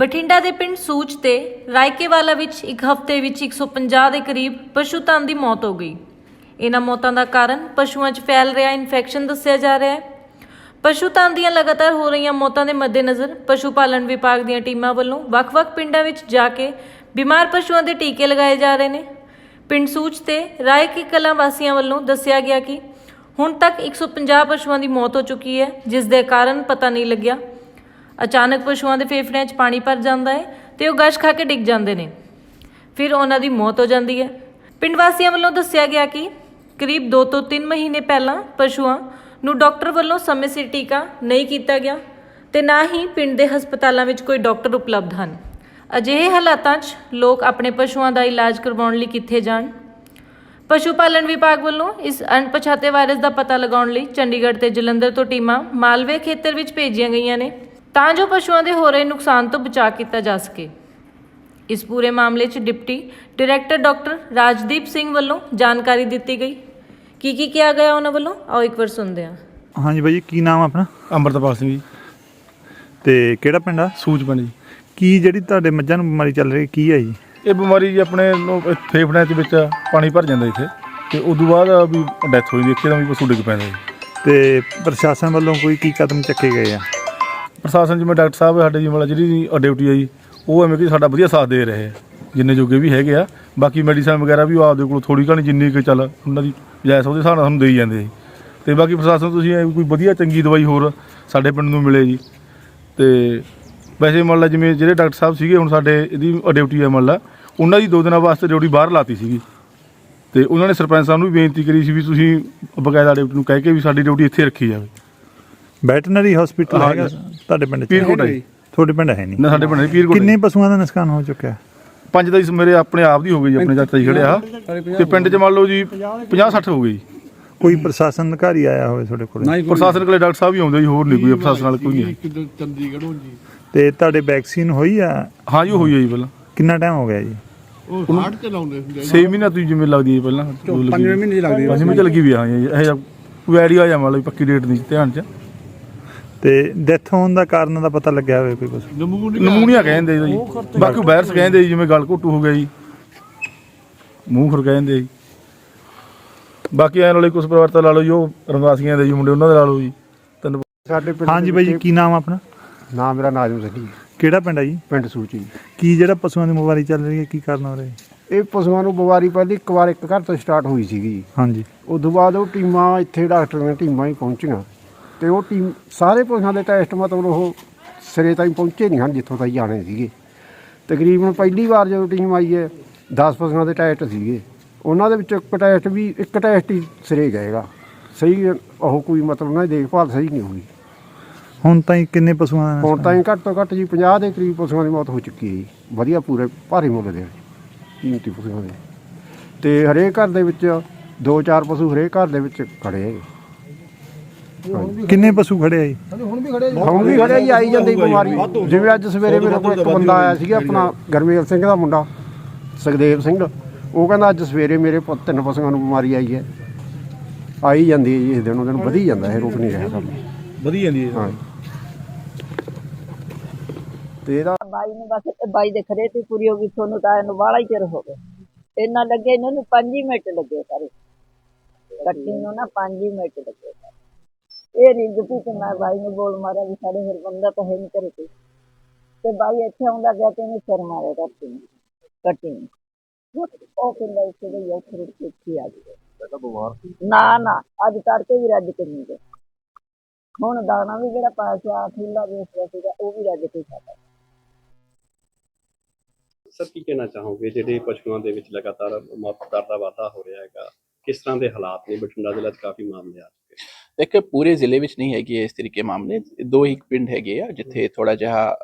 ਬਠਿੰਡਾ ਦੇ ਪਿੰਡ ਸੂਚ ਤੇ ਰਾਇਕੇਵਾਲਾ ਵਿੱਚ ਇੱਕ ਹਫ਼ਤੇ ਵਿੱਚ 150 ਦੇ ਕਰੀਬ ਪਸ਼ੂ ਧਨ ਦੀ ਮੌਤ ਹੋ ਗਈ। ਇਹਨਾਂ ਮੌਤਾਂ ਦਾ ਕਾਰਨ ਪਸ਼ੂਆਂ 'ਚ ਫੈਲ ਰਿਹਾ ਇਨਫੈਕਸ਼ਨ ਦੱਸਿਆ ਜਾ ਰਿਹਾ ਹੈ। ਪਸ਼ੂ ਧਨ ਦੀਆਂ ਲਗਾਤਾਰ ਹੋ ਰਹੀਆਂ ਮੌਤਾਂ ਦੇ ਮੱਦੇਨਜ਼ਰ ਪਸ਼ੂ ਪਾਲਣ ਵਿਭਾਗ ਦੀਆਂ ਟੀਮਾਂ ਵੱਲੋਂ ਵੱਖ-ਵੱਖ ਪਿੰਡਾਂ ਵਿੱਚ ਜਾ ਕੇ ਬਿਮਾਰ ਪਸ਼ੂਆਂ ਦੇ ਟੀਕੇ ਲਗਾਏ ਜਾ ਰਹੇ ਨੇ। ਪਿੰਡ ਸੂਚ ਤੇ ਰਾਏ ਕੀ ਕਲਾਂ ਵਾਸੀਆਂ ਵੱਲੋਂ ਦੱਸਿਆ ਗਿਆ ਕਿ ਹੁਣ ਤੱਕ 150 ਪਸ਼ੂਆਂ ਦੀ ਮੌਤ ਹੋ ਚੁੱਕੀ ਹੈ, ਜਿਸ ਦੇ ਕਾਰਨ ਪਤਾ ਨਹੀਂ ਲੱਗਿਆ ਅਚਾਨਕ ਪਸ਼ੂਆਂ ਦੇ ਫੇਫੜਿਆਂ 'ਚ ਪਾਣੀ ਭਰ ਜਾਂਦਾ ਹੈ ਤੇ ਉਹ ਗਸ਼ ਖਾ ਕੇ ਡਿੱਗ ਜਾਂਦੇ ਨੇ। ਫਿਰ ਉਹਨਾਂ ਦੀ ਮੌਤ ਹੋ ਜਾਂਦੀ ਹੈ। ਪਿੰਡ ਵਾਸੀਆਂ ਵੱਲੋਂ ਦੱਸਿਆ ਗਿਆ ਕਿ ਕਰੀਬ 2 ਤੋਂ 3 ਮਹੀਨੇ ਪਹਿਲਾਂ ਪਸ਼ੂਆਂ ਨੂੰ ਡਾਕਟਰ ਵੱਲੋਂ ਸਮੇਂ ਸਿਰ ਟੀਕਾ ਨਹੀਂ ਕੀਤਾ ਗਿਆ ਤੇ ਨਾ ਹੀ ਪਿੰਡ ਦੇ ਹਸਪਤਾਲਾਂ ਵਿੱਚ ਕੋਈ ਡਾਕਟਰ ਉਪਲਬਧ ਹਨ। ਅਜਿਹੇ ਹਾਲਾਤਾਂ 'ਚ ਲੋਕ ਆਪਣੇ ਪਸ਼ੂਆਂ ਦਾ ਇਲਾਜ ਕਰਵਾਉਣ ਲਈ ਕਿੱਥੇ ਜਾਣ? ਪਸ਼ੂ ਪਾਲਣ ਵਿਭਾਗ ਵੱਲੋਂ ਇਸ ਅਣਪਛਾਤੇ ਵਾਇਰਸ ਦਾ ਪਤਾ ਲਗਾਉਣ ਲਈ ਚੰਡੀਗੜ੍ਹ ਤੇ ਜਲੰਧਰ ਤੋਂ ਟੀਮਾਂ ਮਾਲਵੇ ਖੇਤਰ ਵਿੱਚ ਭੇਜੀਆਂ ਗਈਆਂ ਨੇ। ਤਾਂ ਜੋ ਪਸ਼ੂਆਂ ਦੇ ਹੋ ਰਹੇ ਨੁਕਸਾਨ ਤੋਂ ਬਚਾਅ ਕੀਤਾ ਜਾ ਸਕੇ। ਇਸ ਪੂਰੇ ਮਾਮਲੇ 'ਚ deputy director doctor Rajdeep Singh ਵੱਲੋਂ ਜਾਣਕਾਰੀ ਦਿੱਤੀ ਗਈ। ਕੀ ਕੀ ਕਿਹਾ ਗਿਆ ਉਹਨਾਂ ਵੱਲੋਂ? ਆਓ ਇੱਕ ਵਾਰ ਸੁਣਦੇ ਹਾਂ। ਹਾਂਜੀ ਬਾਈ ਜੀ ਕੀ ਨਾਮ ਆ ਆਪਣਾ? ਅੰਮ੍ਰਿਤਪਾਲ ਸਿੰਘ ਜੀ। ਤੇ ਕਿਹੜਾ ਪਿੰਡ ਆ? ਸੂਚ ਪਿੰਡ ਜੀ। ਕੀ ਜਿਹੜੀ ਤੁਹਾਡੇ ਮੱਝਾਂ ਨੂੰ ਬਿਮਾਰੀ ਚੱਲ ਰਹੀ ਕੀ ਹੈ ਜੀ? ਇਹ ਬਿਮਾਰੀ ਜੀ ਆਪਣੇ ਨੂੰ ਫੇਫੜਿਆਂ ਦੇ ਵਿੱਚ ਪਾਣੀ ਭਰ ਜਾਂਦਾ ਇੱਥੇ। ਤੇ ਉਦੋਂ ਬਾਅਦ ਵੀ ਡੈਥ ਹੋ ਜਾਂਦੀ ਇੱਥੇ ਤਾਂ ਵੀ ਪਸ਼ੂ ਡਿੱਗ ਪੈਂਦਾ ਜੀ। ਤੇ ਪ੍ਰਸ਼ਾਸਨ ਵੱਲੋਂ ਕੋਈ ਕੀ ਕਦਮ ਚੱਕੇ ਗਏ ਆ? ਪ੍ਰਸ਼ਾਸਨ ਜਿਵੇਂ ਡਾਕਟਰ ਸਾਹਿਬ ਸਾਡੇ ਜਿਵੇਂ ਮਤਲਬ ਜਿਹੜੀ ਡਿਊਟੀ ਆ ਜੀ, ਉਹ ਐਵੇਂ ਕਿ ਸਾਡਾ ਵਧੀਆ ਸਾਥ ਦੇ ਰਹੇ ਆ, ਜਿੰਨੇ ਜੋਗੇ ਵੀ ਹੈਗੇ ਆ। ਬਾਕੀ ਮੈਡੀਸਨ ਵਗੈਰਾ ਵੀ ਉਹ ਆਪਦੇ ਕੋਲ ਥੋੜੀ ਘਣੀ ਜਿੰਨੀ ਕਿ ਚੱਲ ਉਹਨਾਂ ਦੀ ਜਾਇਜ਼ ਉਹਦੇ ਹਿਸਾਬ ਨਾਲ ਸਾਨੂੰ ਦੇਈ ਜਾਂਦੇ ਜੀ। ਤੇ ਬਾਕੀ ਪ੍ਰਸ਼ਾਸਨ ਤੁਸੀਂ ਕੋਈ ਵਧੀਆ ਚੰਗੀ ਦਵਾਈ ਹੋਰ ਸਾਡੇ ਪਿੰਡ ਨੂੰ ਮਿਲੇ ਜੀ। ਤੇ ਵੈਸੇ ਮੰਨ ਲਾ ਜਿਵੇਂ ਜਿਹੜੇ ਡਾਕਟਰ ਸਾਹਿਬ ਸੀਗੇ, ਹੁਣ ਸਾਡੇ ਇਹਦੀ ਡਿਊਟੀ ਹੈ ਮੰਨ ਲਾ, ਉਹਨਾਂ ਦੀ ਦੋ ਦਿਨਾਂ ਵਾਸਤੇ ਡਿਊਟੀ ਬਾਹਰ ਲਾਤੀ ਸੀਗੀ। ਤੇ ਉਹਨਾਂ ਨੇ ਸਰਪੰਚ ਸਾਹਿਬ ਨੂੰ ਵੀ ਬੇਨਤੀ ਕਰੀ ਸੀ ਵੀ ਤੁਸੀਂ ਬਕਾਇਦਾ ਡਿਊਟੀ ਨੂੰ ਕਹਿ ਕੇ ਵੀ ਸਾਡੀ ਡਿਊਟੀ ਇੱਥੇ ਰੱਖੀ ਜਾਵੇ। ਵੈਟਰਨਰੀ ਹਸਪੀਟਲ ਹੈਗਾ ਜੀ। ਤੁਹਾਡੇ ਪਿੰਡ 'ਚ। ਪੀਰਕੋਟ ਹੈ ਜੀ। ਤੁਹਾਡੇ ਪਿੰਡ ਹੈ ਨਹੀਂ। ਨਾ ਸਾਡੇ ਪਿੰਡ ਪੀਰਕੋਟ ਕਿੰਨੇ ਪਸ਼ੂਆਂ ਦਾ ਨੁਕਸਾਨ ਹੋ ਚੁੱਕਿਆ? ਪੰਜ ਦਾ ਜੀ ਮੇਰੇ ਆਪਣੇ ਆਪ ਦੀ ਹੋ ਗਈ ਜੀ ਆਪਣੇ ਚਾਚਾ ਜੀ ਖੜਿਆ। ਤੇ ਪਿੰਡ 'ਚ ਮੰਨ ਲਓ ਜੀ 50 60 ਹੋ ਗਈ। ਜੀ ਕੋਈ ਪ੍ਰਸ਼ਾਸਨ ਅਧਿਕਾਰੀ ਆਇਆ ਹੋਵੇ ਤੁਹਾਡੇ ਕੋਲ? ਪ੍ਰਸ਼ਾਸਨ ਕੋਲੇ ਡਾਕਟਰ ਸਾਹਿਬ ਹੀ ਆਉਂਦੇ ਜੀ ਹੋਰ ਨਹੀਂ ਕੋਈ ਪ੍ਰਸ਼ਾਸਨ ਨਾਲ ਕੋਈ ਨਹੀਂ। ਚੰਡੀਗੜ੍ਹੋਂ ਜੀ। ਤੇ ਤੁਹਾਡੇ ਵੈਕਸੀਨ ਹੋਈ ਆ? ਹਾਂ ਜੀ ਹੋਈ ਹੈ ਜੀ ਪਹਿਲਾਂ। ਕਿੰਨਾ ਟਾਈਮ ਹੋ ਗਿਆ ਜੀ? ਉਹ ਹਾਰਟ ਚ ਲਾਉਂਦੇ ਹੁੰਦੇ 6 ਮਹੀਨਾ ਤੁਸੀਂ ਜਿਵੇਂ ਲੱਗਦੀ ਹੈ ਪਹਿਲਾਂ। ਪੰਜਵੇਂ ਮਹੀਨੇ ਲੱਗਦੀ ਹੈ ਪੰਜਵੇਂ ਚ ਲੱਗੀ ਵੀ ਆ ਜੀ ਇਹ ਜਿਹਾ ਕੋਈ ਆਈਡੀਆ ਜਾਂ ਮਤਲਬ ਪੱਕੀ ਡੇਟ ਨਹੀਂ ਧਿਆਨ ਚ। ਤੇ ਡੈਥ ਹੋਣ ਦਾ ਕਾਰਨ ਦਾ ਪਤਾ ਲੱਗਿਆ ਹੋਵੇ ਕੋਈ ਕੁਛ। ਨਮੂਨੀਆ। ਕਹਿੰਦੇ ਜੀ। ਬਾਕੀ ਵਾਇਰਸ ਕਹਿੰਦੇ ਜੀ ਜਿਵੇਂ ਗਲ ਘੋਟੂ ਹੋ ਗਿਆ ਜੀ। ਮੂੰਹ ਖੁਰ ਕਹਿੰਦੇ ਜੀ। ਬਾਕੀ ਐਨ ਵਾਲੇ ਕੁਝ ਪਰਿਵਾਰ ਤਾਂ ਲਾ ਲਓ ਜੀ ਉਹ ਰੰਗਾਸੀਆਂ ਦੇ ਜੀ ਮੁੰਡੇ ਉਹਨਾਂ ਦੇ ਲਾ ਲਓ ਜੀ। ਤਿੰਨ ਸਾਡੇ ਪਿੰਡ ਹਾਂਜੀ ਬਾਈ ਜੀ ਕੀ ਨਾਮ ਆ ਆਪਣਾ? ਨਾਮ ਮੇਰਾ ਨਾਜ਼ਮ ਸਿੰਘ ਜੀ। ਕਿਹੜਾ ਪਿੰਡ ਆ ਜੀ? ਪਿੰਡ ਸੂਚੀ। ਕੀ ਜਿਹੜਾ ਪਸ਼ੂਆਂ ਦੀ ਬਿਮਾਰੀ ਚੱਲ ਰਹੀ ਹੈ ਕੀ ਕਾਰਨ ਹੋ ਰਿਹਾ ਜੀ? ਇਹ ਪਸ਼ੂਆਂ ਨੂੰ ਬਿਮਾਰੀ ਪਹਿਲੀ ਇੱਕ ਵਾਰ ਇੱਕ ਘਰ ਤੋਂ ਸਟਾਰਟ ਹੋਈ ਸੀਗੀ ਹਾਂਜੀ। ਉਸ ਤੋਂ ਬਾਅਦ ਉਹ ਟੀਮਾਂ ਇੱਥੇ ਡਾਕਟਰ ਦੀਆਂ ਟੀਮਾਂ ਹੀ ਪਹੁੰਚੀਆਂ। ਤੇ ਉਹ ਟੀਮ ਸਾਰੇ ਪਸ਼ੂਆਂ ਦੇ ਟੈਸਟ ਮਤਲਬ ਉਹ ਸਿਰੇ ਤਾਈਂ ਪਹੁੰਚੇ ਨਹੀਂ ਹਨ ਜਿੱਥੋਂ ਤਾਈਂ ਜਾਣੇ ਸੀਗੇ। ਤਕਰੀਬਨ ਪਹਿਲੀ ਵਾਰ ਜਦੋਂ ਟੀਮ ਆਈ ਹੈ 10 ਪਸ਼ੂਆਂ ਦੇ ਟੈਸਟ ਸੀਗੇ। ਉਹਨਾਂ ਦੇ ਵਿੱਚੋਂ ਇੱਕ ਟੈਸਟ ਵੀ ਇੱਕ ਟੈਸਟ ਹੀ ਸਿਰੇ ਜਾਏਗਾ ਸਹੀ ਉਹ ਕੋਈ ਮਤਲਬ ਦੀ ਦੇਖਭਾਲ ਸਹੀ ਨਹੀਂ ਹੋਈ ਹੁਣ ਤਾਈਂ ਕਿੰਨੇ ਪਸ਼ੂਆਂ ਦਾ ਹੁਣ? ਤਾਈਂ ਘੱਟ ਤੋਂ ਘੱਟ ਜੀ 50 ਦੇ ਕਰੀਬ ਪਸ਼ੂਆਂ ਦੀ ਮੌਤ ਹੋ ਚੁੱਕੀ ਹੈ ਜੀ। ਵਧੀਆ ਪੂਰੇ ਭਾਰੀ ਮੁੱਲ ਦੇ ਕੀਮਤੀ ਪਸ਼ੂਆਂ ਦੇ। ਤੇ ਹਰੇਕ ਘਰ ਦੇ ਵਿੱਚ ਦੋ ਚਾਰ ਪਸ਼ੂ ਹਰੇਕ ਘਰ ਦੇ ਵਿੱਚ ਖੜੇ ਹੈਗੇ। ਕਿੰਨੇ ਪਸ਼ੂ ਖੜੇ ਆ ਜੀ? ਹੁਣ ਵੀ ਖੜੇ ਜੀ। ਆਈ ਜਾਂਦੀ ਬਿਮਾਰੀ। ਜਿਵੇਂ ਅੱਜ ਸਵੇਰੇ ਮੇਰੇ ਕੋਲ ਇੱਕ ਬੰਦਾ ਆਇਆ ਸੀਗਾ ਆਪਣਾ ਗਰਮੇਲ ਸਿੰਘ ਦਾ ਮੁੰਡਾ ਸੁਖਦੇਵ ਸਿੰਘ। ਉਹ ਕਹਿੰਦਾ ਅੱਜ ਸਵੇਰੇ ਮੇਰੇ ਪੁੱਤ ਤਿੰਨ ਪਸ਼ੂਆਂ ਨੂੰ ਬਿਮਾਰੀ ਆਈ ਹੈ। ਆਈ ਜਾਂਦੀ ਹੈ ਜੀ ਇਸ ਦਿਨੋਂ ਦਿਨ ਵਧੀ ਜਾਂਦਾ ਇਹ ਰੁਕ ਨਹੀਂ ਰਿਹਾ ਕੰਮ ਵਧੀ ਜਾਂਦੀ ਹੈ ਹਾਂ। ਤੇ ਇਹਦਾ ਬਾਈ ਨੂੰ ਬਸ ਬਾਈ ਦੇ ਖਰੇ ਤੇ ਪੂਰੀ ਹੋ ਗਈ ਤੁਹਾਨੂੰ ਤਾਂ ਇਹਨੂੰ ਵਾਲਾ ਹੀ ਚਿਰ ਹੋ ਗਿਆ। ਇੰਨਾ ਲੱਗੇ ਇਹਨਾਂ ਨੂੰ 5 ਹੀ ਮਿੰਟ ਲੱਗੇ ਸਾਰੇ। ਕੱਟੀ ਨੂੰ ਨਾ 5 ਹੀ ਮਿੰਟ ਲੱਗੇ। ਇਹ ਰਿੰਗਤੀ ਤੇ ਮੈਂ ਬਾਈ ਨੂੰ ਬੋਲ ਮਾਰਿਆ ਵੀ ਸਾਡੇ ਫਿਰ ਬੰਦਾ ਤਾਂ ਹੈ ਨਹੀਂ ਕਰੇ ਕੋਈ। ਤੇ ਬਾਈ ਇੱਥੇ ਆਉਂਦਾ ਗਿਆ ਤੇ ਇਹਨੇ ਸਿਰ ਮਾਰਿਆ ਕੱਟੀ ਨੂੰ ਕੱਟੀ ਨੂੰ। ਉਹ ਕਹਿੰਦਾ ਇਸ ਦੇ ਯੋ ਫਿਰ ਇੱਥੇ ਆ ਗਈ ਨਾ ਨਾ ਅੱਜ ਤੜਕੇ ਵੀ ਰੱਜ ਕੇ ਨਹੀਂ ਗਏ। ਹੁਣ ਦਾਣਾ ਵੀ ਜਿਹੜਾ ਪਾਇਆ ਸੀ ਆ ਠੇਲਾ ਵੇਚਦਾ ਸੀਗਾ ਉਹ ਵੀ ਰੱਜ ਕੇ ਖਾਦਾ ਸਰ ਕੀ ਕਹਿਣਾ ਚਾਹੋਗੇ? ਜਿਹੜੇ ਪਸ਼ੂਆਂ ਦੇ ਵਿੱਚ ਲਗਾਤਾਰ ਮੌਤ ਦਰ ਦਾ ਵਾਧਾ ਹੋ ਰਿਹਾ ਹੈਗਾ ਕਿਸ ਤਰ੍ਹਾਂ ਦੇ ਹਾਲਾਤ ਨੇ? ਬਠਿੰਡਾ ਜ਼ਿਲ੍ਹਾ 'ਚ ਕਾਫੀ ਮਾਮਲੇ ਆ ਦੇਖੋ ਪੂਰੇ ਜ਼ਿਲ੍ਹੇ ਵਿੱਚ ਨਹੀਂ ਹੈਗੇ ਇਸ ਤਰੀਕੇ ਮਾਮਲੇ। ਦੋ ਇੱਕ ਪਿੰਡ ਹੈਗੇ ਆ, ਜਿੱਥੇ ਥੋੜਾ ਜਿਹਾ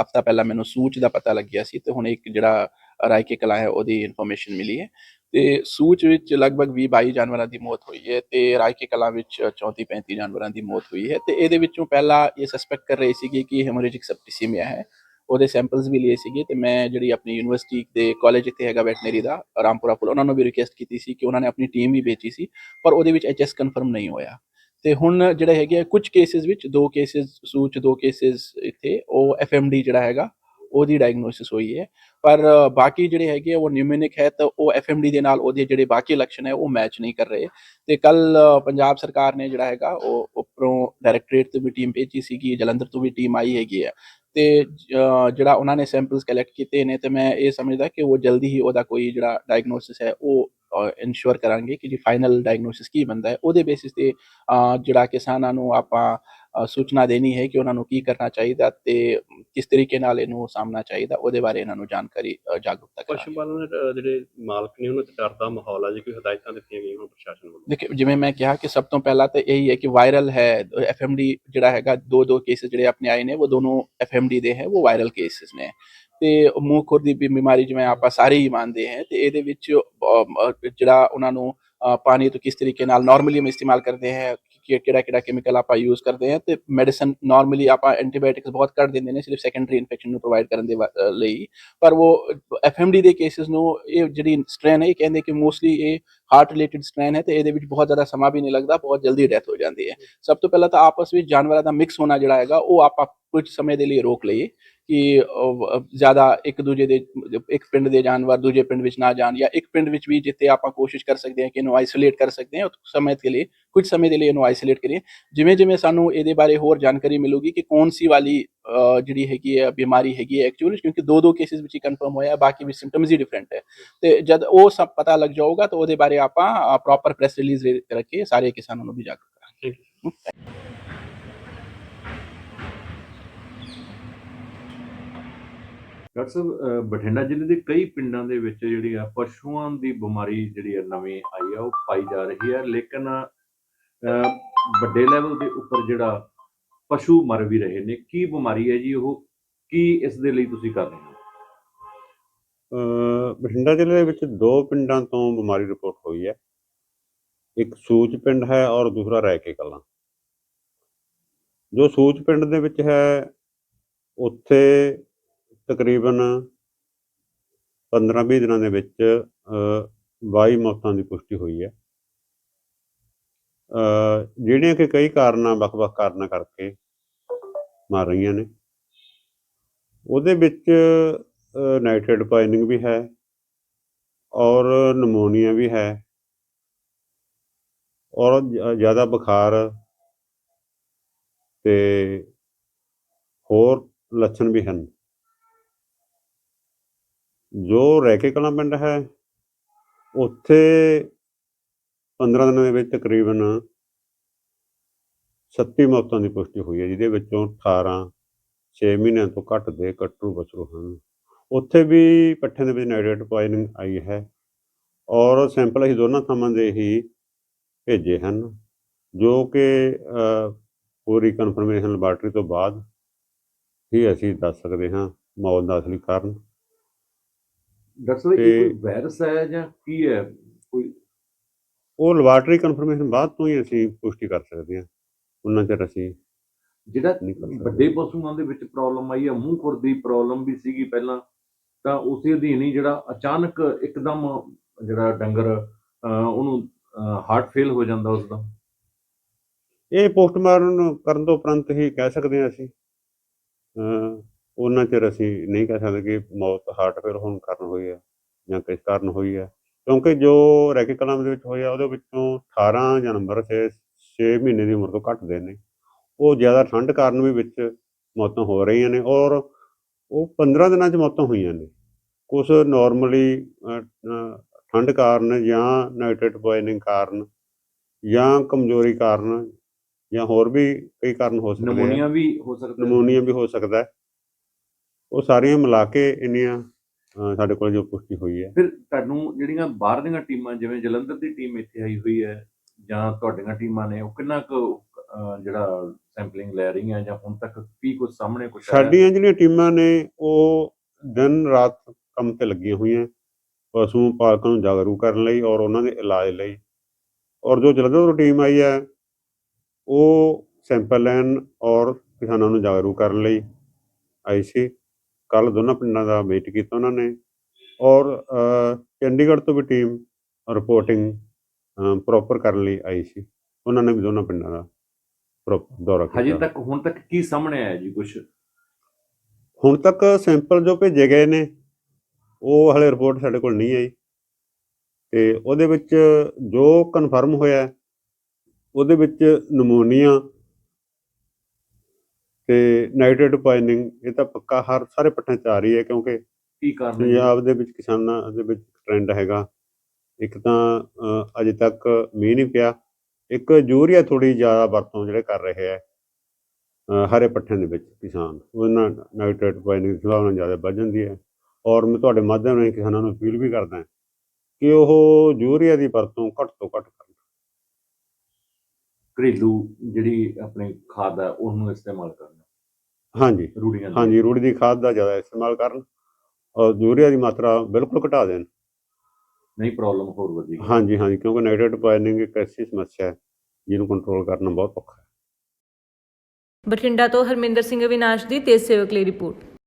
ਹਫਤਾ ਪਹਿਲਾਂ ਮੈਨੂੰ ਸੂਚ ਦਾ ਪਤਾ ਲੱਗਿਆ ਸੀ ਤੇ ਹੁਣ ਇੱਕ ਜਿਹੜਾ ਰਾਇਕੇ ਕਲਾ ਹੈ ਉਹਦੀ ਇਨਫੋਰਮੇਸ਼ਨ ਮਿਲੀ ਹੈ। ਤੇ ਸੂਚ ਵਿੱਚ ਲਗਭਗ 20 22 ਜਾਨਵਰਾਂ ਦੀ ਮੌਤ ਹੋਈ ਹੈ ਤੇ ਰਾਇਕੇ ਕਲਾ ਵਿੱਚ 34 35 ਜਾਨਵਰਾਂ ਦੀ ਮੌਤ ਹੋਈ ਹੈ ਤੇ ਇਹਦੇ ਵਿੱਚੋਂ ਪਹਿਲਾਂ ਇਹ ਸਸਪੈਕਟ ਕਰ ਰਹੇ ਸੀਗੇ ਕਿ ਇਹ ਹੈਮੋਰੇਜਿਕ ਸੈਪਟੀਸੀਮੀਆ ਹੈ। ਉਹਦੇ ਸੈਂਪਲਸ ਵੀ ਲਏ ਸੀਗੇ ਤੇ ਮੈਂ ਜਿਹੜੀ ਆਪਣੀ ਯੂਨੀਵਰਸਿਟੀ ਦੇ ਕਾਲਜ ਇੱਥੇ ਹੈਗਾ ਵੈਟਨਰੀ ਦਾ, ਰਾਮਪੁਰਾ ਪੁਲ, ਉਹਨਾਂ ਨੂੰ ਵੀ ਰਿਕੁਐਸਟ ਕੀਤੀ ਸੀ ਕਿ ਉਹਨਾਂ ਨੇ ਆਪਣੀ ਟੀਮ ਵੀ ਭੇਜੀ ਸੀ, ਪਰ ਉਹਦੇ ਵਿੱਚ ਐਚਐਸ ਕਨਫਰਮ ਨਹੀਂ ਹੋਇਆ। ਤੇ ਹੁਣ ਜਿਹੜੇ ਹੈਗੇ ਆ ਕੁਝ ਕੇਸਿਸ ਵਿੱਚ, ਦੋ ਕੇਸਿਸ ਸੂਚ, ਦੋ ਕੇਸਿਸ ਇੱਥੇ, ਉਹ ਐਫਐਮਡੀ ਜਿਹੜਾ ਹੈਗਾ ਉਹਦੀ ਡਾਇਗਨੋਸਿਸ ਹੋਈ ਹੈ। ਪਰ ਬਾਕੀ ਜਿਹੜੇ ਹੈਗੇ ਆ, ਉਹ ਨਿਊਮੋਨਿਕ ਹੈ ਤਾਂ ਉਹ ਐਫਐਮਡੀ ਦੇ ਨਾਲ ਉਹਦੇ ਜਿਹੜੇ ਬਾਕੀ ਲੱਛਣ ਹੈ, ਉਹ ਮੈਚ ਨਹੀਂ ਕਰ ਰਹੇ। ਤੇ ਕੱਲ ਪੰਜਾਬ ਸਰਕਾਰ ਨੇ ਜਿਹੜਾ ਹੈਗਾ, ਉਹ ਉੱਪਰੋਂ ਡਾਇਰੈਕਟੋਰੇਟ ਤੋਂ ਵੀ ਟੀਮ ਭੇਜੀ ਸੀਗੀ, ਜਲੰਧਰ ਤੋਂ ਵੀ ਟੀਮ ਆਈ ਹੈਗੀ ਹੈ ਤੇ ਜਿਹੜਾ ਉਹਨਾਂ ਨੇ ਸੈਂਪਲਸ ਕਲੈਕਟ ਕੀਤੇ ਨੇ, ਤੇ ਮੈਂ ਇਹ ਸਮਝਦਾ ਕਿ ਉਹ ਜਲਦੀ ਹੀ ਉਹਦਾ ਕੋਈ ਜਿਹੜਾ ਡਾਇਗਨੋਸਿਸ ਹੈ, ਉਹ ਇਨਸ਼ੋਰ ਕਰਾਂਗੇ ਕਿ ਜੀ ਫਾਈਨਲ ਡਾਇਗਨੋਸਿਸ ਕੀ ਬੰਦਾ ਹੈ। ਉਹਦੇ ਬੇਸਿਸ ਤੇ ਜਿਹੜਾ ਕਿਸਾਨਾਂ ਨੂੰ ਆਪਾਂ ਸੂਚਨਾ ਦੇਣੀ ਹੈ ਕਿ ਉਹਨਾਂ ਨੂੰ ਕੀ ਕਰਨਾ ਚਾਹੀਦਾ ਤੇ ਕਿਸ ਤਰੀਕੇ ਨਾਲ ਇਹਨੂੰ ਸਾਹਮਣਾ ਚਾਹੀਦਾ ਉਹਦੇ ਬਾਰੇ ਇਹਨਾਂ ਨੂੰ ਜਾਣਕਾਰੀ ਜਾਗਰੂਕਤਾ ਪਸ਼ੂ ਕਰਾਂਗੇ ਪਾਲਣ ਦੇ, ਅ, ਜਿਹੜੇ ਮਾਲਕ ਨੇ ਉਹਨਾਂ ਤੇ ਡਰ ਦਾ ਮਾਹੌਲ ਹੈ ਜੀ ਕੋਈ ਹਦਾਇਤਾਂ ਦਿੱਤੀਆਂ ਗਈਆਂ ਹੁਣ ਪ੍ਰਸ਼ਾਸਨ ਵੱਲੋਂ? ਦੇਖਿਓ ਜਿਵੇਂ ਮੈਂ ਕਿਹਾ ਕਿ ਸਭ ਤੋਂ ਪਹਿਲਾਂ ਤਾਂ ਇਹੀ ਹੈ ਕਿ ਵਾਇਰਲ ਹੈ ਐਫਐਮਡੀ ਜਿਹੜਾ ਹੈਗਾ ਦੋ ਦੋ ਕੇਸਿਸ ਜਿਹੜੇ ਆਪਣੇ ਆਏ ਨੇ ਉਹ ਦੋਨੋਂ ਐਫਐਮਡੀ ਦੇ ਹੈ ਉਹ ਵਾਇਰਲ ਕੇਸਿਸ ਨੇ। ਤੇ ਮੂੰਹ ਖੁਰ ਦੀ ਬਿਮਾਰੀ ਜਿਵੇਂ ਆਪਾਂ ਸਾਰੇ ਹੀ ਮੰਨਦੇ ਹਾਂ ਤੇ ਇਹਦੇ ਵਿੱਚ ਜਿਹੜਾ ਉਹਨਾਂ ਨੂੰ ਪਾਣੀ ਤੋਂ ਕਿਸ ਤਰੀਕੇ ਨਾਲ ਨਾਰਮਲੀ हम ਇਸਤੇਮਾਲ ਕਰਦੇ ਹਾਂ ਕਿ ਕਿਹੜਾ ਕਿਹੜਾ ਕੈਮੀਕਲ ਆਪਾਂ ਯੂਜ਼ ਕਰਦੇ ਹਾਂ ਤੇ ਮੈਡੀਸਨ ਨਾਰਮਲੀ ਆਪਾਂ ਐਂਟੀਬਾਇਓਟਿਕਸ ਬਹੁਤ ਘੱਟ ਦਿੰਦੇ ਨੇ ਸਿਰਫ ਸੈਕੰਡਰੀ ਇਨਫੈਕਸ਼ਨ ਨੂੰ ਪ੍ਰੋਵਾਈਡ ਕਰਨ ਦੇ ਲਈ। ਪਰ ਉਹ ਐਫਐਮਡੀ ਦੇ ਕੇਸਿਸ ਨੂੰ ਇਹ ਜਿਹੜੀ ਸਟ੍ਰੇਨ ਹੈ, ਇਹ ਕਹਿੰਦੇ ਕਿ ਮੋਸਟਲੀ ਇਹ ਹਾਰਟ ਰਿਲੇਟਡ ਸਟ੍ਰੇਨ ਹੈ ਤੇ ਇਹਦੇ ਵਿੱਚ ਬਹੁਤ ਜ਼ਿਆਦਾ ਸਮਾਂ ਵੀ ਨਹੀਂ ਲੱਗਦਾ, ਬਹੁਤ ਜਲਦੀ ਡੈਥ ਹੋ ਜਾਂਦੀ ਹੈ। ਸਭ ਤੋਂ ਪਹਿਲਾਂ ਤਾਂ ਆਪਸ ਵਿੱਚ ਜਾਨਵਰਾਂ ਦਾ ਮਿਕਸ ਹੋਣਾ ਜਿਹੜਾ ਹੈਗਾ, ਉਹ ਆਪਾਂ ਕੁਝ ਸਮੇਂ ਦੇ ਲਈ ਰੋਕ ਲਈਏ। ਕਿ ਜ਼ਿਆਦਾ ਇੱਕ ਦੂਜੇ ਦੇ ਇੱਕ ਪਿੰਡ ਦੇ ਜਾਨਵਰ ਦੂਜੇ ਪਿੰਡ ਵਿੱਚ ਨਾ ਜਾਣ ਜਾਂ ਇੱਕ ਪਿੰਡ ਵਿੱਚ ਵੀ ਜਿੱਥੇ ਆਪਾਂ ਕੋਸ਼ਿਸ਼ ਕਰ ਸਕਦੇ ਹਾਂ ਕਿ ਇਹਨੂੰ ਆਈਸੋਲੇਟ ਕਰ ਸਕਦੇ ਹਾਂ ਉਸ ਸਮੇਂ ਦੇ ਲਈ ਕੁਝ ਸਮੇਂ ਦੇ ਲਈ ਇਹਨੂੰ ਆਈਸੋਲੇਟ ਕਰੀਏ। ਜਿਵੇਂ ਜਿਵੇਂ ਸਾਨੂੰ ਇਹਦੇ ਬਾਰੇ ਹੋਰ ਜਾਣਕਾਰੀ ਮਿਲੂਗੀ ਕਿ ਕੌਣ ਸੀ ਵਾਲੀ ਜਿਹੜੀ ਹੈਗੀ ਹੈ ਬਿਮਾਰੀ ਹੈਗੀ ਹੈ ਐਕਚੁਅਲੀ ਕਿਉਂਕਿ ਦੋ ਦੋ ਕੇਸਿਸ ਵਿੱਚ ਹੀ ਕਨਫਰਮ ਹੋਇਆ ਬਾਕੀ ਵੀ ਸਿੰਪਟਮਸ ਹੀ ਡਿਫਰੈਂਟ ਹੈ। ਤੇ ਜਦ ਉਹ ਸਭ ਪਤਾ ਲੱਗ ਜਾਊਗਾ ਤਾਂ ਉਹਦੇ ਬਾਰੇ ਆਪਾਂ ਪ੍ਰੋਪਰ ਪ੍ਰੈਸ ਰਿਲੀਜ਼ ਕਰਕੇ ਸਾਰੇ ਕਿਸਾਨਾਂ ਨੂੰ ਵੀ ਜਾਗਰੂਕ ਕਰਾਂਗੇ। ਡਾਕਟਰ ਸਾਹਿਬ ਬਠਿੰਡਾ ਜ਼ਿਲ੍ਹੇ ਦੇ ਕਈ ਪਿੰਡਾਂ ਦੇ ਵਿੱਚ ਜਿਹੜੀ ਆ ਪਸ਼ੂਆਂ ਦੀ ਬਿਮਾਰੀ ਜਿਹੜੀ ਆ ਨਵੀਂ ਆਈ ਆ, ਉਹ ਪਾਈ ਜਾ ਰਹੀ ਹੈ ਲੇਕਿਨ ਵੱਡੇ ਲੈਵਲ ਦੇ ਉੱਪਰ ਜਿਹੜਾ ਪਸ਼ੂ ਮਰ ਵੀ ਰਹੇ ਨੇ, ਕੀ ਬਿਮਾਰੀ ਹੈ ਜੀ ਉਹ? ਕੀ ਇਸ ਦੇ ਲਈ ਤੁਸੀਂ ਕਰ ਰਹੇ ਹੋ? ਅਹ, ਬਠਿੰਡਾ ਜ਼ਿਲ੍ਹੇ ਦੇ ਵਿੱਚ ਦੋ ਪਿੰਡਾਂ ਤੋਂ ਬਿਮਾਰੀ ਰਿਪੋਰਟ ਹੋਈ ਹੈ। ਇੱਕ ਸੂਚ ਪਿੰਡ ਹੈ ਔਰ ਦੂਸਰਾ ਰਾਇਕੇ ਕਲਾਂ। ਜੋ ਸੂਚ ਪਿੰਡ ਦੇ ਵਿੱਚ ਹੈ, ਉੱਥੇ ਤਕਰੀਬਨ 15-20 ਦਿਨਾਂ ਦੇ ਵਿੱਚ ਅਹ, 22 ਮੌਤਾਂ ਦੀ ਪੁਸ਼ਟੀ ਹੋਈ ਹੈ। ਜਿਹੜੀਆਂ ਕਿ ਕਈ ਕਾਰਨਾਂ ਵੱਖ-ਵੱਖ ਕਾਰਨਾਂ ਕਰਕੇ ਮਾਰ ਰਹੀਆਂ ਨੇ। ਉਹਦੇ ਵਿੱਚ ਨਾਈਟ੍ਰੇਟ ਪਾਇਨਿੰਗ ਵੀ ਹੈ ਔਰ ਨਮੋਨੀਆ ਵੀ ਹੈ ਔਰ ਜ਼ਿਆਦਾ ਬੁਖਾਰ ਤੇ ਹੋਰ ਲੱਛਣ ਵੀ ਹਨ। ਜੋ ਰੈਕੇ ਕਲਾਂ ਪਿੰਡ ਹੈ, ਉੱਥੇ 15 ਦਿਨਾਂ ਦੇ ਵਿੱਚ ਤਕਰੀਬਨ 37 ਮੌਤਾਂ ਦੀ ਪੁਸ਼ਟੀ ਹੋਈ ਹੈ, ਜਿਹਦੇ ਵਿੱਚੋਂ 18 6 ਮਹੀਨਿਆਂ ਤੋਂ ਘੱਟ ਦੇ ਕੱਟਰੂ ਬਚਰੂ ਹਨ। ਉੱਥੇ ਵੀ ਪੱਠਿਆਂ ਦੇ ਵਿੱਚ ਨਾਈਟ੍ਰੇਟ ਪਾਇਨਿੰਗ ਆਈ ਹੈ ਔਰ ਸੈਂਪਲ ਅਸੀਂ ਦੋਨਾਂ ਥਾਵਾਂ ਦੇ ਹੀ ਭੇਜੇ ਹਨ, ਜੋ ਕਿ ਪੂਰੀ ਕਨਫਰਮੇਸ਼ਨ ਲੈਬਾਰਟਰੀ ਤੋਂ ਬਾਅਦ ਹੀ ਅਸੀਂ ਦੱਸ ਸਕਦੇ ਹਾਂ ਮੌਤ ਦਾ ਅਸਲੀ ਕਾਰਨ। ਸਾਹਿਬ ਇਹ ਕੋਈ ਵਾਇਰਸ ਹੈ ਜਾਂ ਕੀ ਹੈ? ਕੋਈ ਉਹ ਲੈਬਾਰਟਰੀ ਕਨਫਰਮੇਸ਼ਨ ਬਾਅਦ ਤੋਂ ਹੀ ਅਸੀਂ ਪੁਸ਼ਟੀ ਕਰ ਸਕਦੇ ਹਾਂ। ਉਹਨਾਂ ਚਿਰ ਅਸੀਂ ਜਿਹੜਾ। ਵੱਡੇ ਪਸ਼ੂਆਂ ਦੇ ਵਿੱਚ ਪ੍ਰੋਬਲਮ ਆਈ ਹੈ ਮੂੰਹ ਖੁਰ ਦੀ ਪ੍ਰੋਬਲਮ ਵੀ ਸੀਗੀ ਪਹਿਲਾਂ ਤਾਂ ਉਸੇ ਅਧੀਨ ਹੀ ਜਿਹੜਾ ਅਚਾਨਕ ਇੱਕਦਮ ਜਿਹੜਾ ਡੰਗਰ ਉਹਨੂੰ ਹਾਰਟ ਫੇਲ ਹੋ ਜਾਂਦਾ ਉਸ ਦਾ ਇਹ ਪੋਸਟਮਾਰਟਮ ਕਰਨ ਤੋਂ ਉਪਰੰਤ ਹੀ ਕਹਿ ਸਕਦੇ ਹਾਂ ਅਸੀਂ ਉਹਨਾਂ ਚਿਰ ਅਸੀਂ ਨਹੀਂ ਕਹਿ ਸਕਦੇ ਕਿ ਮੌਤ ਹਾਰਟ ਫੇਲ ਹੋਣ ਕਾਰਨ ਹੋਈ ਹੈ ਜਾਂ ਕਿਸ ਕਾਰਨ ਹੋਈ ਹੈ ਕਿਉਂਕਿ ਜੋ ਰੈਕੇ ਕਲਾਮ ਦੇ ਵਿੱਚ ਹੋਇਆ ਉਹਦੇ ਵਿੱਚੋਂ 18 ਜਨਵਰ ਤੇ 6 ਮਹੀਨੇ ਦੀ ਉਮਰ ਤੋਂ ਘੱਟ ਦੇ ਨੇ। ਉਹ ਜ਼ਿਆਦਾ ਠੰਡ ਕਾਰਨ ਵੀ ਵਿੱਚ ਮੌਤਾਂ ਹੋ ਰਹੀਆਂ ਨੇ ਔਰ ਉਹ 15 ਦਿਨਾਂ 'ਚ ਮੌਤਾਂ ਹੋਈਆਂ ਨੇ। ਕੁਝ ਨਾਰਮਲੀ ਠੰਡ ਕਾਰਨ ਜਾਂ ਨਾਈਟ੍ਰੇਟ ਪੋਇਜ਼ਨਿੰਗ ਕਾਰਨ ਜਾਂ ਕਮਜ਼ੋਰੀ ਕਾਰਨ ਜਾਂ ਹੋਰ ਵੀ ਕਈ ਕਾਰਨ ਹੋ ਸਕਦੇ ਆ ਨਮੂਨੀਆ ਵੀ ਹੋ ਸਕਦਾ। ਨਮੂਨੀਆ ਵੀ ਹੋ ਸਕਦਾ ਹੈ। ਉਹ ਸਾਰੀਆਂ ਮਿਲਾ ਕੇ ਇੰਨੀਆਂ ਸਾਡੇ ਕੋਲ ਜੋ ਪੁਸ਼ਟੀ ਹੋਈ ਹੈ। ਫਿਰ ਤੁਹਾਨੂੰ ਜਿਹੜੀਆਂ ਬਾਹਰ ਦੀਆਂ ਟੀਮਾਂ ਜਿਵੇਂ ਜਲੰਧਰ ਦੀ ਟੀਮ ਇੱਥੇ ਆਈ ਹੋਈ ਹੈ ਜਾਂ ਤੁਹਾਡੀਆਂ ਟੀਮਾਂ ਨੇ ਉਹ ਕਿੰਨਾ ਕੁ ਜਿਹੜਾ ਸੈਂਪਲਿੰਗ ਲੈ ਰਹੀਆਂ ਜਾਂ ਹੁਣ ਤੱਕ ਕੀ ਕੁਝ ਸਾਹਮਣੇ ਕੁਝ ਸਾਡੀਆਂ ਜਿਹੜੀਆਂ ਟੀਮਾਂ ਨੇ ਉਹ ਦਿਨ ਰਾਤ ਕੰਮ ਤੇ ਲੱਗੀਆਂ ਹੋਈਆਂ। ਪਸ਼ੂ ਪਾਲਕਾਂ ਨੂੰ ਜਾਗਰੂਕ ਕਰਨ ਲਈ ਔਰ ਉਹਨਾਂ ਦੇ ਇਲਾਜ ਲਈ। ਔਰ ਜੋ ਜਲੰਧਰ ਤੋਂ ਟੀਮ ਆਈ ਹੈ ਉਹ ਸੈਂਪਲ ਲੈਣ ਔਰ ਕਿਸਾਨਾਂ ਨੂੰ ਜਾਗਰੂਕ ਕਰਨ ਲਈ ਆਈ ਸੀ। ਕੱਲ ਦੋਨਾਂ ਪਿੰਡਾਂ ਦਾ ਵਿਜ਼ਿਟ ਕੀਤਾ ਉਹਨਾਂ ਨੇ। ਔਰ ਚੰਡੀਗੜ੍ਹ ਤੋਂ ਵੀ ਟੀਮ ਰਿਪੋਰਟਿੰਗ ਪ੍ਰੋਪਰ ਕਰਨ ਲਈ ਆਈ ਸੀ। ਉਹਨਾਂ ਨੇ ਵੀ ਦੋਨਾਂ ਪਿੰਡਾਂ ਦਾ ਦੌਰਾ ਹਜੇ ਕੀਤਾ ਤੱਕ ਹੁਣ ਤੱਕ ਕੀ ਸਾਹਮਣੇ ਆਇਆ ਜੀ ਕੁਝ ਹੁਣ ਤੱਕ ਸੈਂਪਲ ਜੋ ਭੇਜੇ ਗਏ ਨੇ ਉਹ ਹਲੇ ਰਿਪੋਰਟ ਸਾਡੇ ਕੋਲ ਨਹੀਂ ਆਈ। ਤੇ ਉਹਦੇ ਵਿੱਚ ਜੋ ਕਨਫਰਮ ਹੋਇਆ ਉਹਦੇ ਵਿੱਚ ਨਮੂਨੀਆ ਤੇ ਨਾਈਟ੍ਰੇਟ ਪਾਇਨਿੰਗ ਇਹ ਤਾਂ ਪੱਕਾ ਹਰ ਸਾਰੇ ਪੱਠਿਆਂ 'ਚ ਆ ਰਹੀ ਹੈ ਕਿਉਂਕਿ ਕੀ ਕਾਰਨ ਹੈ? ਪੰਜਾਬ ਦੇ ਵਿੱਚ ਕਿਸਾਨਾਂ ਦੇ ਵਿੱਚ ਟ੍ਰੈਂਡ ਹੈਗਾ। ਇੱਕ ਤਾਂ ਅਜੇ ਤੱਕ ਮੀਂਹ ਨਹੀਂ ਪਿਆ। ਇੱਕ ਯੂਰੀਆ ਥੋੜੀ ਜ਼ਿਆਦਾ ਵਰਤੋਂ ਜਿਹੜੇ ਕਰ ਰਹੇ ਆ ਹਰੇ ਪੱਠਿਆਂ ਦੇ ਵਿੱਚ ਕਿਸਾਨ ਉਹਨਾਂ ਨਾਈਟ੍ਰੇਟ ਪਾਇਨਿੰਗ ਦੀ ਸੰਭਾਵਨਾ ਜ਼ਿਆਦਾ ਵੱਧ ਜਾਂਦੀ ਹੈ। ਔਰ ਮੈਂ ਤੁਹਾਡੇ ਮਾਧਿਅਮ ਰਾਹੀਂ ਕਿਸਾਨਾਂ ਨੂੰ ਅਪੀਲ ਵੀ ਕਰਦਾ ਕਿ ਉਹ ਯੂਰੀਆ ਦੀ ਵਰਤੋਂ ਘੱਟ ਤੋਂ ਘੱਟ ਘਰੇਲੂ ਜਿਹੜੀ ਆਪਣੀ ਖਾਦ ਹੈ ਉਹਨੂੰ ਇਸਤੇਮਾਲ ਕਰਨਾ। ਹਾਂਜੀ। ਰੂੜੀਆਂ ਦੀ। ਹਾਂਜੀ ਰੂੜੀ ਦੀ ਖਾਦ ਦਾ ਜ਼ਿਆਦਾ ਇਸਤੇਮਾਲ ਕਰਨ ਔਰ ਯੂਰੀਆ ਦੀ ਮਾਤਰਾ ਬਿਲਕੁਲ ਘਟਾ ਦੇਣ। ਨਹੀਂ ਪ੍ਰੋਬਲਮ ਹੋਰ ਵਧੇਗੀ। ਹਾਂਜੀ ਹਾਂਜੀ ਕਿਉਂਕਿ ਨਾਈਟ੍ਰੇਟ ਪਾਇਨਿੰਗ ਇੱਕ ਐਸੀ ਸਮੱਸਿਆ ਹੈ ਜਿਹਨੂੰ ਕੰਟਰੋਲ ਕਰਨਾ ਬਹੁਤ ਔਖਾ ਹੈ। ਬਠਿੰਡਾ ਤੋਂ ਹਰਮਿੰਦਰ ਸਿੰਘ ਅਵਿਨਾਸ਼ ਦੀ ਤੇਜ਼ ਸੇਵਕ ਲਈ ਰਿਪੋਰਟ।